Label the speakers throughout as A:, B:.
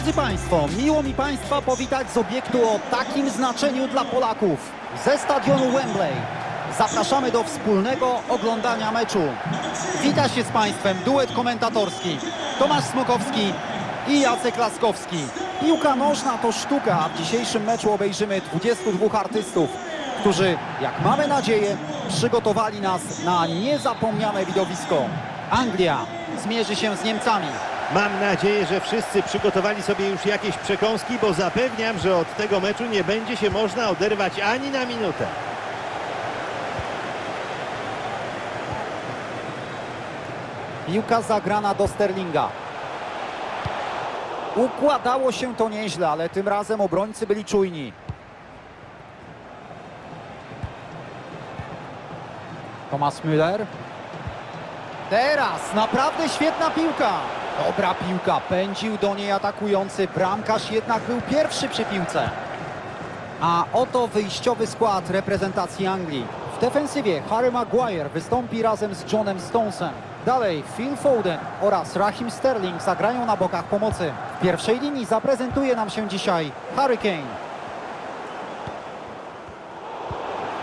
A: Drodzy Państwo, miło mi Państwa powitać z obiektu o takim znaczeniu dla Polaków. Ze stadionu Wembley. Zapraszamy do wspólnego oglądania meczu. Wita się z Państwem duet komentatorski Tomasz Smokowski i Jacek Laskowski. Piłka nożna to sztuka, a w dzisiejszym meczu obejrzymy 22 artystów, którzy, jak mamy nadzieję, przygotowali nas na niezapomniane widowisko. Anglia zmierzy się z Niemcami.
B: Mam nadzieję, że wszyscy przygotowali sobie już jakieś przekąski, bo zapewniam, że od tego meczu nie będzie się można oderwać ani na minutę.
A: Piłka zagrana do Sterlinga. Układało się to nieźle, ale tym razem obrońcy byli czujni. Thomas Müller. Teraz naprawdę świetna piłka. Dobra piłka, pędził do niej atakujący. Bramkarz jednak był pierwszy przy piłce. A oto wyjściowy skład reprezentacji Anglii. W defensywie Harry Maguire wystąpi razem z Johnem Stonesem. Dalej Phil Foden oraz Raheem Sterling zagrają na bokach pomocy. W pierwszej linii zaprezentuje nam się dzisiaj Harry Kane.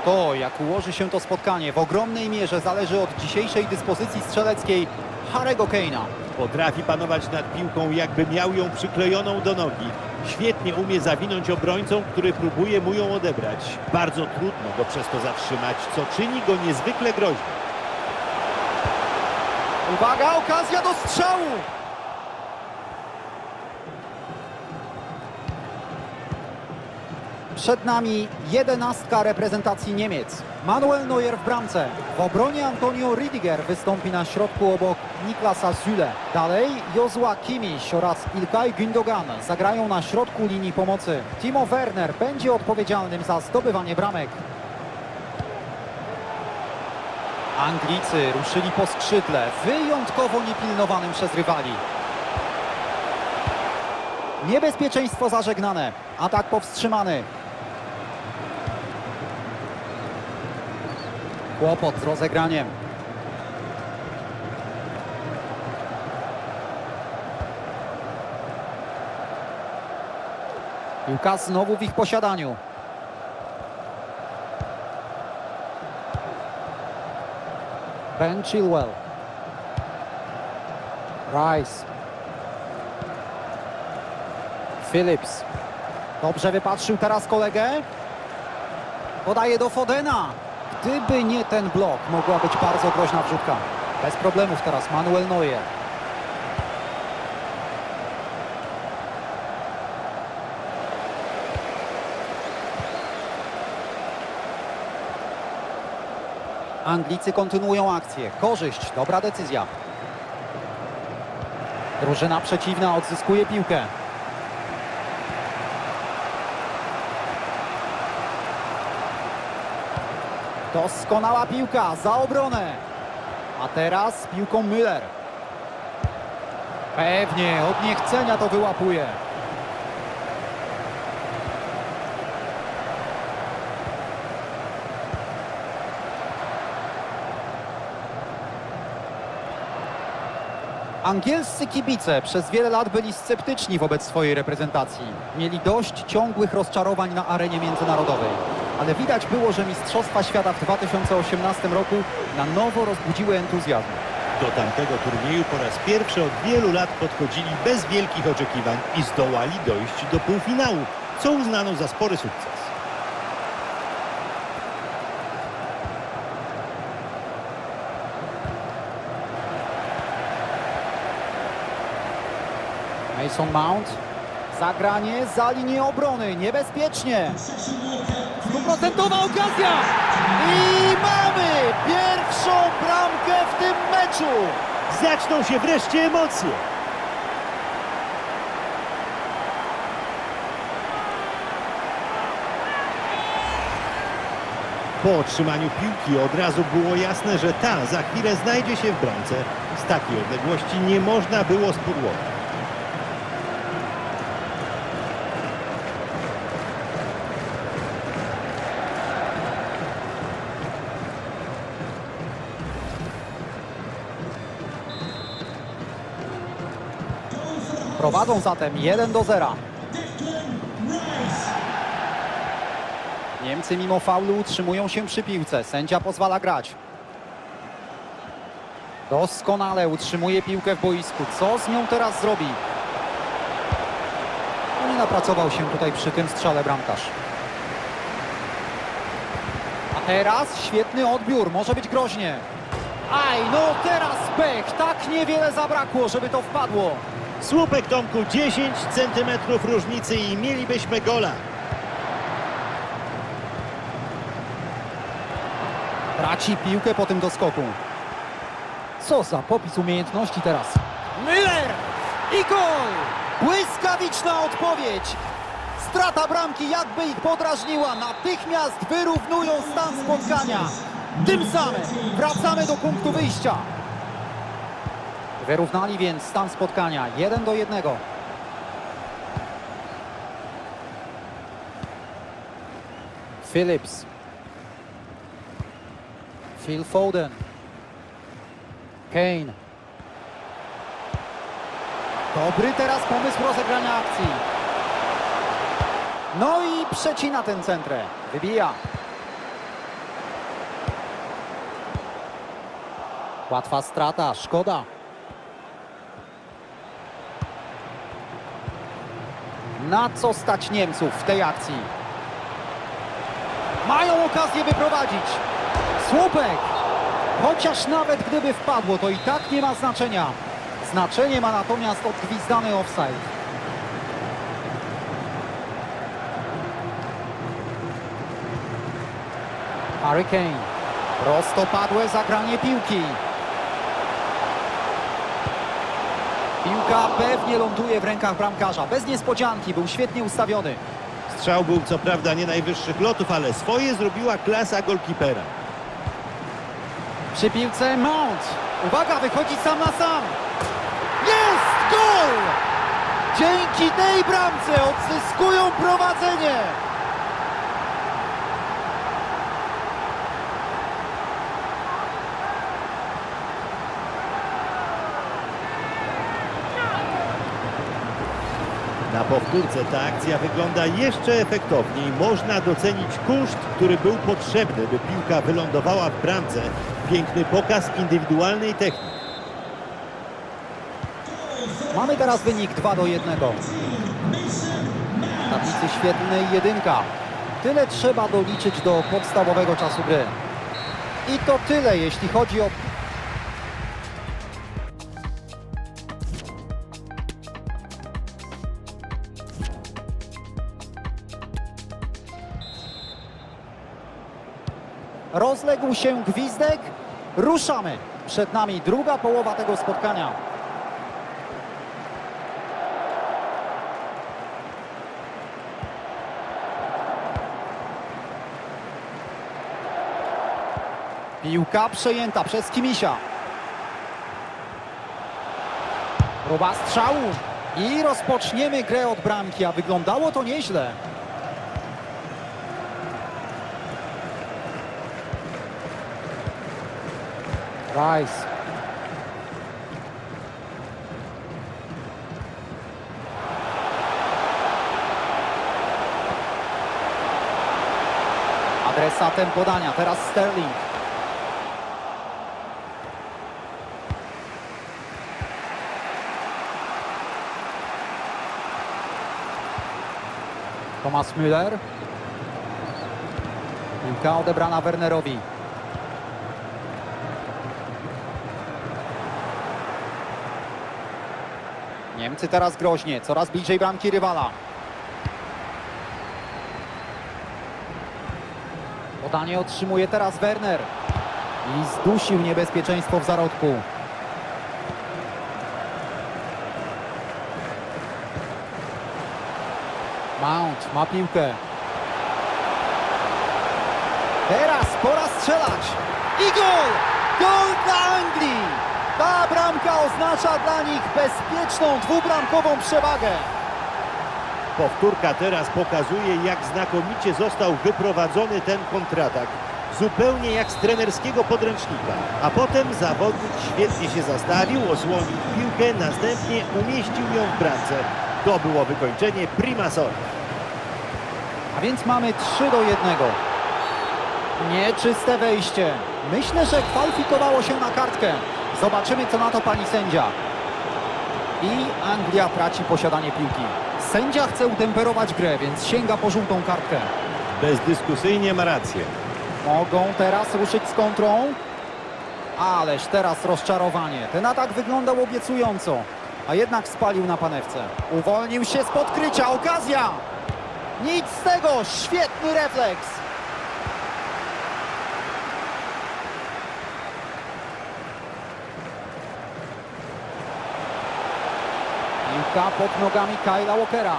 A: To, jak ułoży się to spotkanie, w ogromnej mierze zależy od dzisiejszej dyspozycji strzeleckiej Harry'ego Kane'a.
B: Potrafi panować nad piłką, jakby miał ją przyklejoną do nogi. Świetnie umie zawinąć obrońcą, który próbuje mu ją odebrać. Bardzo trudno go przez to zatrzymać, co czyni go niezwykle groźnym.
A: Uwaga, okazja do strzału! Przed nami jedenastka reprezentacji Niemiec. Manuel Neuer w bramce. W obronie Antonio Rüdiger wystąpi na środku obok Niklasa Süle. Dalej Jozua Kimmich oraz Ilkay Gündogan zagrają na środku linii pomocy. Timo Werner będzie odpowiedzialnym za zdobywanie bramek. Anglicy ruszyli po skrzydle, wyjątkowo niepilnowanym przez rywali. Niebezpieczeństwo zażegnane, atak powstrzymany. Kłopot z rozegraniem. Piłka znowu w ich posiadaniu. Ben Chilwell. Rice. Phillips. Dobrze wypatrzył teraz kolegę. Podaje do Fodena. Gdyby nie ten blok, mogła być bardzo groźna wrzutka. Bez problemów teraz Manuel Neuer. Anglicy kontynuują akcję. Korzyść, dobra decyzja. Drużyna przeciwna odzyskuje piłkę. Doskonała piłka za obronę. A teraz piłką Müller. Pewnie, od niechcenia to wyłapuje. Angielscy kibice przez wiele lat byli sceptyczni wobec swojej reprezentacji. Mieli dość ciągłych rozczarowań na arenie międzynarodowej. Ale widać było, że Mistrzostwa Świata w 2018 roku na nowo rozbudziły entuzjazm.
B: Do tamtego turnieju po raz pierwszy od wielu lat podchodzili bez wielkich oczekiwań i zdołali dojść do półfinału, co uznano za spory sukces.
A: Mason Mount. Zagranie za linię obrony. Niebezpiecznie. Stuprocentowa okazja. I mamy pierwszą bramkę w tym meczu.
B: Zaczną się wreszcie emocje. Po otrzymaniu piłki od razu było jasne, że ta za chwilę znajdzie się w bramce. Z takiej odległości nie można było spudłować.
A: Prowadzą zatem 1 do 0. Niemcy mimo faulu utrzymują się przy piłce. Sędzia pozwala grać. Doskonale utrzymuje piłkę w boisku. Co z nią teraz zrobi? No nie napracował się tutaj przy tym strzale bramkarz. A teraz świetny odbiór. Może być groźnie. Aj, no teraz pech. Tak niewiele zabrakło, żeby to wpadło.
B: Słupek Tomku 10 centymetrów różnicy i mielibyśmy gola.
A: Traci piłkę po tym doskoku. Co za popis umiejętności teraz. Müller! I gol! Błyskawiczna odpowiedź! Strata bramki jakby ich podrażniła. Natychmiast wyrównują stan spotkania. Tym samym wracamy do punktu wyjścia. Wyrównali więc stan spotkania 1 do 1. Phillips. Phil Foden. Kane. Dobry teraz pomysł rozegrania akcji. No i przecina ten centrę. Wybija. Łatwa strata, szkoda. Na co stać Niemców w tej akcji? Mają okazję wyprowadzić. Słupek! Chociaż nawet gdyby wpadło, to i tak nie ma znaczenia. Znaczenie ma natomiast odgwizdany offside. Harry Kane. Prostopadłe zagranie piłki. Piłka pewnie ląduje w rękach bramkarza. Bez niespodzianki, był świetnie ustawiony.
B: Strzał był co prawda nie najwyższych lotów, ale swoje zrobiła klasa golkipera.
A: Przy piłce Mount. Uwaga, wychodzi sam na sam. Jest gol! Dzięki tej bramce odzyskują prowadzenie.
B: Powtórce ta akcja wygląda jeszcze efektowniej. Można docenić koszt, który był potrzebny, by piłka wylądowała w bramce. Piękny pokaz indywidualnej techniki.
A: Mamy teraz wynik 2 do 1. W tablicy świetnej jedynka. Tyle trzeba doliczyć do podstawowego czasu gry. I to tyle, jeśli chodzi o Rozległ się gwizdek. Ruszamy. Przed nami druga połowa tego spotkania. Piłka przejęta przez Kimisia. Próba strzału. I rozpoczniemy grę od bramki, a wyglądało to nieźle. Rice. Adresatem podania, teraz Sterling. Thomas Müller. Piłka odebrana Wernerowi. Niemcy teraz groźnie, coraz bliżej bramki rywala. Podanie otrzymuje teraz Werner. I zdusił niebezpieczeństwo w zarodku. Mount ma piłkę. Teraz pora strzelać. I gol! Gol dla Anglii! Ta bramka oznacza dla nich bezpieczną dwubramkową przewagę.
B: Powtórka teraz pokazuje, jak znakomicie został wyprowadzony ten kontratak. zupełnie jak z trenerskiego podręcznika. A potem zawodnik świetnie się zastawił, osłonił piłkę, następnie umieścił ją w bramce. To było wykończenie prima sort.
A: A więc mamy 3 do 1. Nieczyste wejście. Myślę, że kwalifikowało się na kartkę. Zobaczymy, co na to pani sędzia. I Anglia traci posiadanie piłki. Sędzia chce utemperować grę, więc sięga po żółtą kartkę.
B: Bezdyskusyjnie ma rację.
A: Mogą teraz ruszyć z kontrą. Ależ teraz rozczarowanie. Ten atak wyglądał obiecująco, a jednak spalił na panewce. Uwolnił się z podkrycia. Okazja! Nic z tego! Świetny refleks! Piłka pod nogami Kyla Walkera.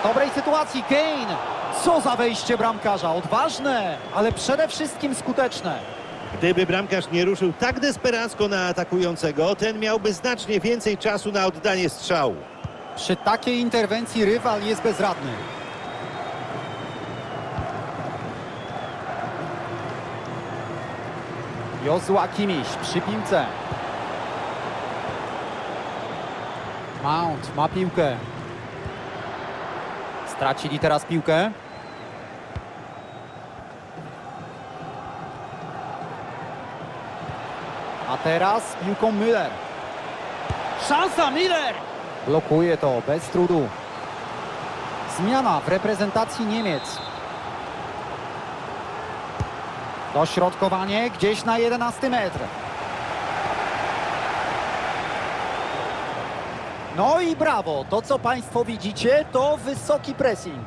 A: W dobrej sytuacji Kane. Co za wejście bramkarza. Odważne, ale przede wszystkim skuteczne.
B: Gdyby bramkarz nie ruszył tak desperacko na atakującego, ten miałby znacznie więcej czasu na oddanie strzału.
A: Przy takiej interwencji rywal jest bezradny. Jozua Kimiś przy piłce. Mount ma piłkę. Stracili teraz piłkę. A teraz piłką Müller. Szansa Miller! Blokuje to bez trudu. Zmiana w reprezentacji Niemiec. Dośrodkowanie gdzieś na 11 metr. No i brawo, to co Państwo widzicie to wysoki pressing.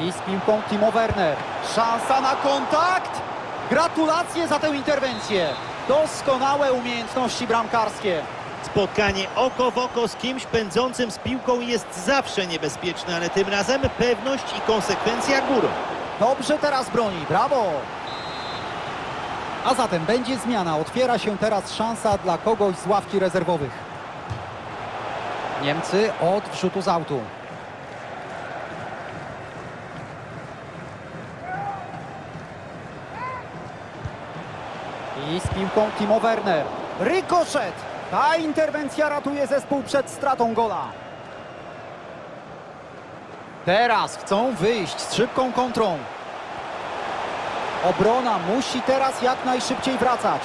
A: I z piłką Timo Werner. Szansa na kontakt. Gratulacje za tę interwencję. Doskonałe umiejętności bramkarskie.
B: Spotkanie oko w oko z kimś pędzącym z piłką jest zawsze niebezpieczne, ale tym razem pewność i konsekwencja górą.
A: Dobrze teraz broni, brawo! A zatem będzie zmiana. Otwiera się teraz szansa dla kogoś z ławki rezerwowych. Niemcy od wrzutu z autu. I z piłką Timo Werner. Rykoszet! Ta interwencja ratuje zespół przed stratą gola. Teraz chcą wyjść z szybką kontrą. Obrona musi teraz jak najszybciej wracać.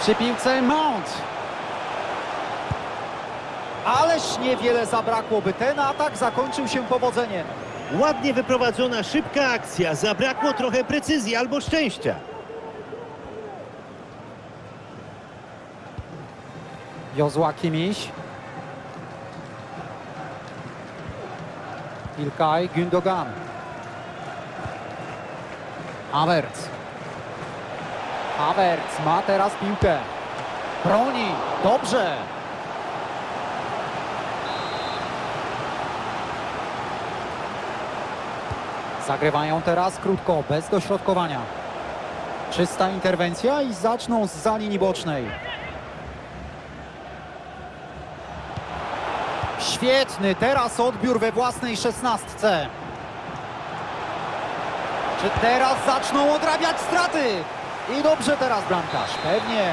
A: Przy piłce Mount. Ależ niewiele zabrakło, by ten atak zakończył się powodzeniem.
B: Ładnie wyprowadzona, szybka akcja. Zabrakło trochę precyzji albo szczęścia.
A: Jozła Kimiś. Ilkay Gündogan. Havertz. Havertz ma teraz piłkę. Broni. Dobrze. Zagrywają teraz krótko, bez dośrodkowania. Czysta interwencja i zaczną z za linii bocznej. Świetny teraz odbiór we własnej szesnastce. Czy teraz zaczną odrabiać straty? I dobrze teraz bramkarz, pewnie.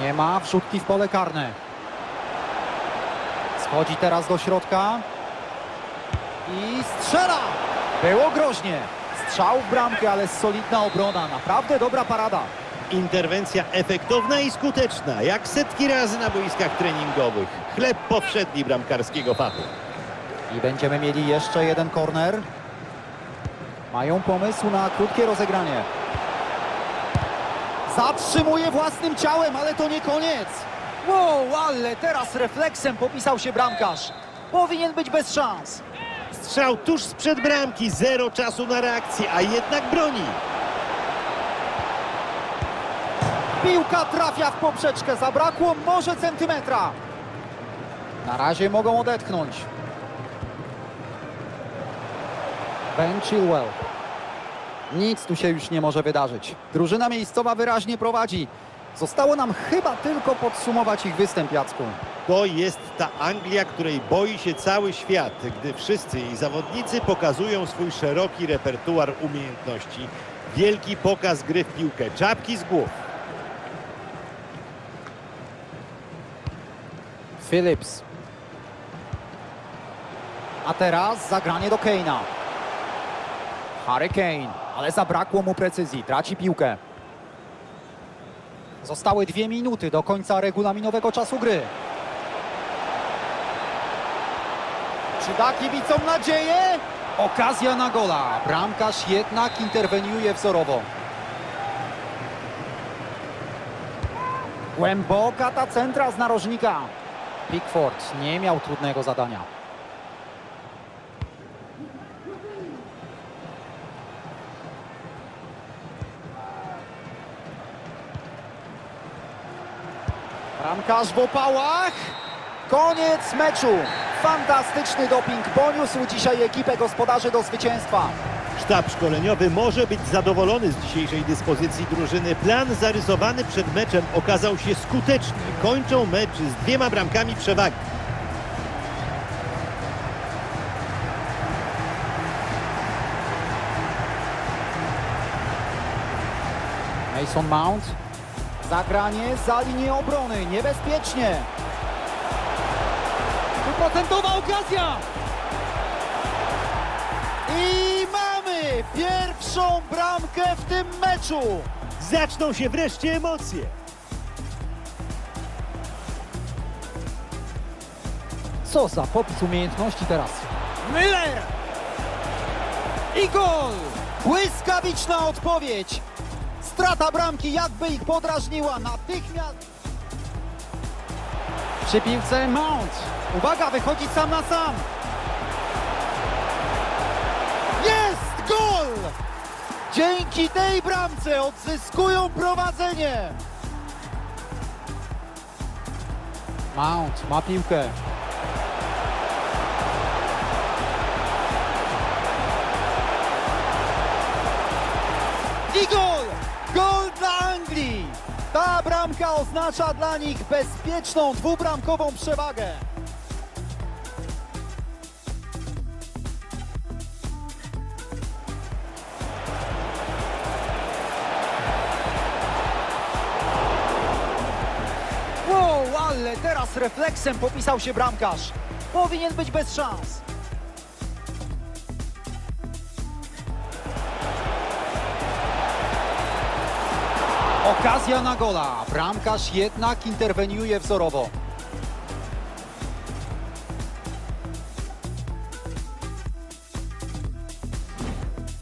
A: Nie ma wrzutki w pole karne. Schodzi teraz do środka. I strzela! Było groźnie. Strzał w bramkę, ale solidna obrona. Naprawdę dobra parada.
B: Interwencja efektowna i skuteczna, jak setki razy na boiskach treningowych. Chleb powszedni bramkarskiego fachu.
A: I będziemy mieli jeszcze jeden korner. Mają pomysł na krótkie rozegranie. Zatrzymuje własnym ciałem, ale to nie koniec. Wow, ale teraz refleksem popisał się bramkarz. Powinien być bez szans.
B: Strzał tuż sprzed bramki, zero czasu na reakcję, a jednak broni.
A: Piłka trafia w poprzeczkę, zabrakło może centymetra. Na razie mogą odetchnąć. Ben Chilwell. Nic tu się już nie może wydarzyć. Drużyna miejscowa wyraźnie prowadzi. Zostało nam chyba tylko podsumować ich występ, Jacku.
B: To jest ta Anglia, której boi się cały świat, gdy wszyscy jej zawodnicy pokazują swój szeroki repertuar umiejętności. Wielki pokaz gry w piłkę, czapki z głów.
A: Phillips. A teraz zagranie do Kane'a. Harry Kane, ale zabrakło mu precyzji, traci piłkę. Zostały dwie minuty do końca regulaminowego czasu gry. Czy da kibicom nadzieję? Okazja na gola. Bramkarz jednak interweniuje wzorowo. Głęboka ta centra z narożnika. Pickford nie miał trudnego zadania. Bramkarz w opałach. Koniec meczu. Fantastyczny doping poniósł dzisiaj ekipę gospodarzy do zwycięstwa.
B: Sztab szkoleniowy może być zadowolony z dzisiejszej dyspozycji drużyny. Plan zarysowany przed meczem okazał się skuteczny. Kończą mecz z dwiema bramkami przewagi.
A: Mason Mount. Zagranie za linię obrony. Niebezpiecznie. Wyprocentowa okazja. I pierwszą bramkę w tym meczu.
B: Zaczną się wreszcie emocje.
A: Co za popis umiejętności teraz. Miller! I gol! Błyskawiczna odpowiedź. Strata bramki jakby ich podrażniła natychmiast. Przy piłce Mount. Uwaga, wychodzi sam na sam. Dzięki tej bramce odzyskują prowadzenie. Mount ma piłkę. I gol! Gol dla Anglii! Ta bramka oznacza dla nich bezpieczną dwubramkową przewagę. Ale teraz refleksem popisał się bramkarz. Powinien być bez szans. Okazja na gola. Bramkarz jednak interweniuje wzorowo.